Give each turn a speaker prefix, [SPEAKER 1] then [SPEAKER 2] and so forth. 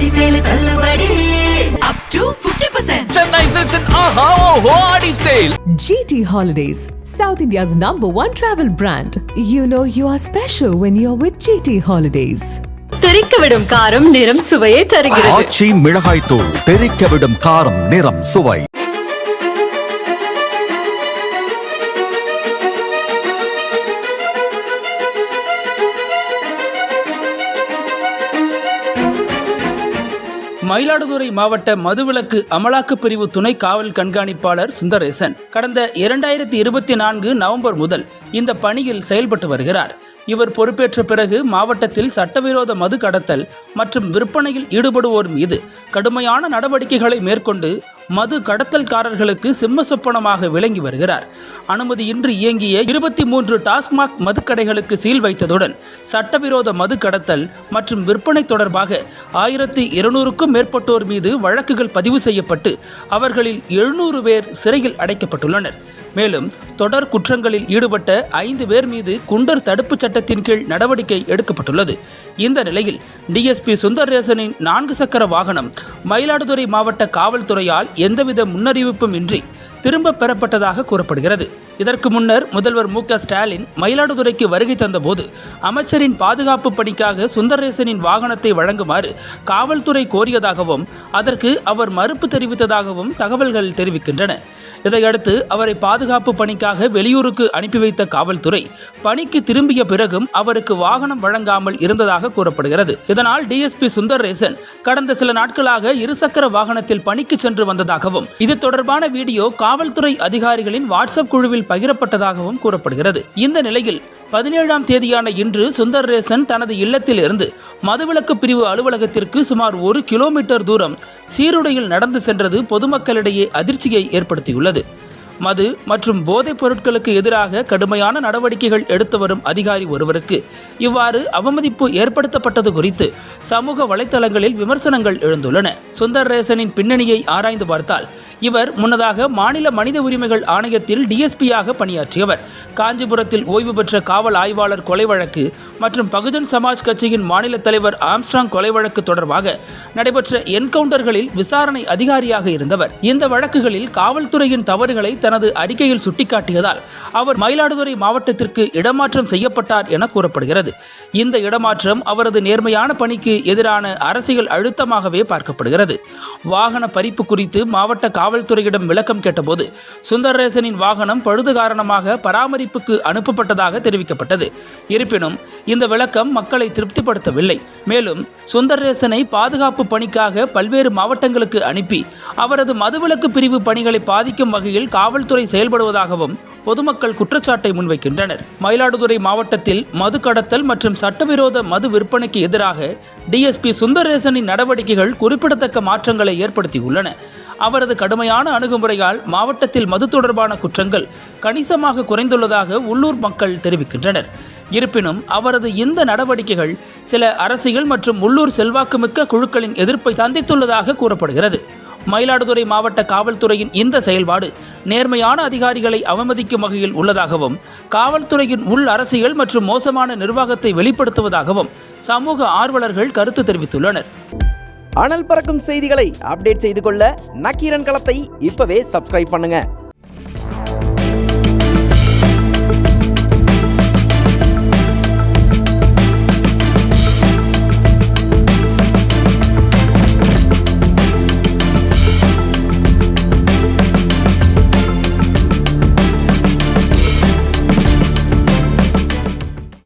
[SPEAKER 1] ஆடி sale தள்ளுபடி up to 50%
[SPEAKER 2] Chennai Silks and Aha Oho Adi Sale.
[SPEAKER 3] GT Holidays, South India's number one travel brand. You know you are special when you're with GT Holidays.
[SPEAKER 4] தெறிக்கவிடும் காரம் நிறம் சுவையை தருகிறது
[SPEAKER 5] ஆச்சி மிளகாய் தூள் தெறிக்க விடும் காரம் நிறம் சுவை
[SPEAKER 6] மயிலாடுதுறை மாவட்ட மதுவிலக்கு அமலாக்க பிரிவு துணை காவல் கண்காணிப்பாளர் சுந்தரேசன் கடந்த இரண்டாயிரத்தி இருபத்தி நான்கு நவம்பர் முதல் இந்த பணியில் செயல்பட்டு வருகிறார். இவர் பொறுப்பேற்ற பிறகு மாவட்டத்தில் சட்டவிரோத மது கடத்தல் மற்றும் விற்பனையில் ஈடுபடுவோர் மீது கடுமையான நடவடிக்கைகளை மேற்கொண்டு மது கடத்தல்காரர்களுக்கு சிம்ம சொப்பனமாக விளங்கி வருகிறார். அனுமதியின்றி இயங்கிய இருபத்தி மூன்று டாஸ்மாக் மதுக்கடைகளுக்கு சீல் வைத்ததுடன் சட்டவிரோத மது கடத்தல் மற்றும் விற்பனை தொடர்பாக ஆயிரத்தி இருநூறுக்கும் மேற்பட்டோர் மீது வழக்குகள் பதிவு செய்யப்பட்டு அவர்களில் எழுநூறு பேர் சிறையில் அடைக்கப்பட்டுள்ளனர். மேலும் தொடர் குற்றங்களில் ஈடுபட்ட ஐந்து பேர் மீது குண்டர் தடுப்புச் சட்டத்தின் கீழ் நடவடிக்கை எடுக்கப்பட்டுள்ளது. இந்த நிலையில் டிஎஸ்பி சுந்தரேசனின் நான்கு சக்கர வாகனம் மயிலாடுதுறை மாவட்ட காவல்துறையால் எந்தவித முன்னறிவிப்பும் இன்றி திரும்ப பெறப்பட்டதாக கூறப்படுகிறது. இதற்கு முன்னர் முதல்வர் மு க ஸ்டாலின் மயிலாடுதுறைக்கு வருகை தந்தபோது அமைச்சரின் பாதுகாப்பு பணிக்காக சுந்தரேசனின் வாகனத்தை வழங்குமாறு காவல்துறை கோரியதாகவும் அதற்கு அவர் மறுப்பு தெரிவித்ததாகவும் தகவல்கள் தெரிவிக்கின்றன. இதையடுத்து அவரை பாதுகாப்பு பணிக்காக வெளியூருக்கு அனுப்பி வைத்த காவல்துறை பணிக்கு திரும்பிய பிறகும் அவருக்கு வாகனம் வழங்காமல் இருந்ததாக கூறப்படுகிறது. இதனால் டிஎஸ்பி சுந்தரேசன் கடந்த சில நாட்களாக இருசக்கர வாகனத்தில் பணிக்கு சென்று வந்ததாகவும் இது தொடர்பான வீடியோ காவல்துறை அதிகாரிகளின் வாட்ஸ்அப் குழுவில் பகிரப்பட்டதாகவும் கூறப்படுகிறது. இந்த நிலையில் பதினேழாம் தேதியான இன்று சுந்தர்ரேசன் தனது இல்லத்தில் இருந்து மதுவிலக்கு பிரிவு அலுவலகத்திற்கு சுமார் ஒரு கிலோமீட்டர் தூரம் சீருடையில் நடந்து சென்றது பொதுமக்களிடையே அதிர்ச்சியை ஏற்படுத்தியுள்ளது. மது மற்றும் போதைப் பொருட்களுக்கு எதிராக கடுமையான நடவடிக்கைகள் எடுத்து வரும் அதிகாரி ஒருவருக்கு இவ்வாறு அவமதிப்பு ஏற்படுத்தப்பட்டது குறித்து சமூக வலைதளங்களில் விமர்சனங்கள் எழுந்துள்ளன. சுந்தர்ரேசனின் பின்னணியை ஆராய்ந்து பார்த்தால் இவர் முன்னதாக மாநில மனித உரிமைகள் ஆணையத்தில் டிஎஸ்பியாக பணியாற்றியவர். காஞ்சிபுரத்தில் ஓய்வு பெற்ற காவல் ஆய்வாளர் கொலை வழக்கு மற்றும் பகுஜன் சமாஜ் கட்சியின் மாநில தலைவர் ஆம்ஸ்ட்ராங் கொலை வழக்கு தொடர்பாக நடைபெற்ற என்கவுண்டர்களில் விசாரணை அதிகாரியாக இருந்தவர். இந்த வழக்குகளில் காவல்துறையின் தவறுகளை தனது அறிக்கையில் சுட்டிக்காட்டியதால் அவர் மயிலாடுதுறை மாவட்டத்திற்கு இடமாற்றம் செய்யப்பட்டார் என கூறப்படுகிறது. இந்த இடமாற்றம் அவரது நேர்மையான பணிக்கு எதிரான அரசியல் அழுத்தமாகவே பார்க்கப்படுகிறது. வாகன பறிப்பு குறித்து மாவட்ட காவல்துறையிடம் விளக்கம் கேட்டபோது சுந்தரேசனின் வாகனம் பழுது காரணமாக பராமரிப்புக்கு அனுப்பப்பட்டதாக தெரிவிக்கப்பட்டது. இருப்பினும் இந்த விளக்கம் மக்களை திருப்திப்படுத்தவில்லை. மேலும் சுந்தரேசனை பாதுகாப்பு பணிக்காக பல்வேறு மாவட்டங்களுக்கு அனுப்பி அவரது மதுவிலக்கு பிரிவு பணிகளை பாதிக்கும் வகையில் காவல் காவல்துறை செயல்படுவதாகவும் பொதுமக்கள் குற்றச்சாட்டை முன்வைக்கின்றனர். மயிலாடுதுறை மாவட்டத்தில் மது கடத்தல் மற்றும் சட்டவிரோத மது விற்பனைக்கு எதிராக டிஎஸ்பி சுந்தரேசனின் நடவடிக்கைகள் குறிப்பிடத்தக்க மாற்றங்களை ஏற்படுத்தியுள்ளன. அவரது கடுமையான அணுகுமுறையால் மாவட்டத்தில் மது தொடர்பான குற்றங்கள் கணிசமாக குறைந்துள்ளதாக உள்ளூர் மக்கள் தெரிவிக்கின்றனர். இருப்பினும் அவரது இந்த நடவடிக்கைகள் சில அரசியல் மற்றும் உள்ளூர் செல்வாக்குமிக்க குழுக்களின் எதிர்ப்பை சந்தித்துள்ளதாக கூறப்படுகிறது. மயிலாடுதுறை மாவட்ட காவல்துறையின் இந்த செயல்பாடு நேர்மையான அதிகாரிகளை அவமதிக்கும் வகையில் உள்ளதாகவும் காவல்துறையின் உள் அரசியல் மற்றும் மோசமான நிர்வாகத்தை வெளிப்படுத்துவதாகவும் சமூக ஆர்வலர்கள் கருத்து தெரிவித்துள்ளனர்.
[SPEAKER 7] அனல் பறக்கும் செய்திகளை அப்டேட் செய்து கொள்ள நக்கீரன் களத்தை இப்பவே சப்ஸ்கிரைப் பண்ணுங்க.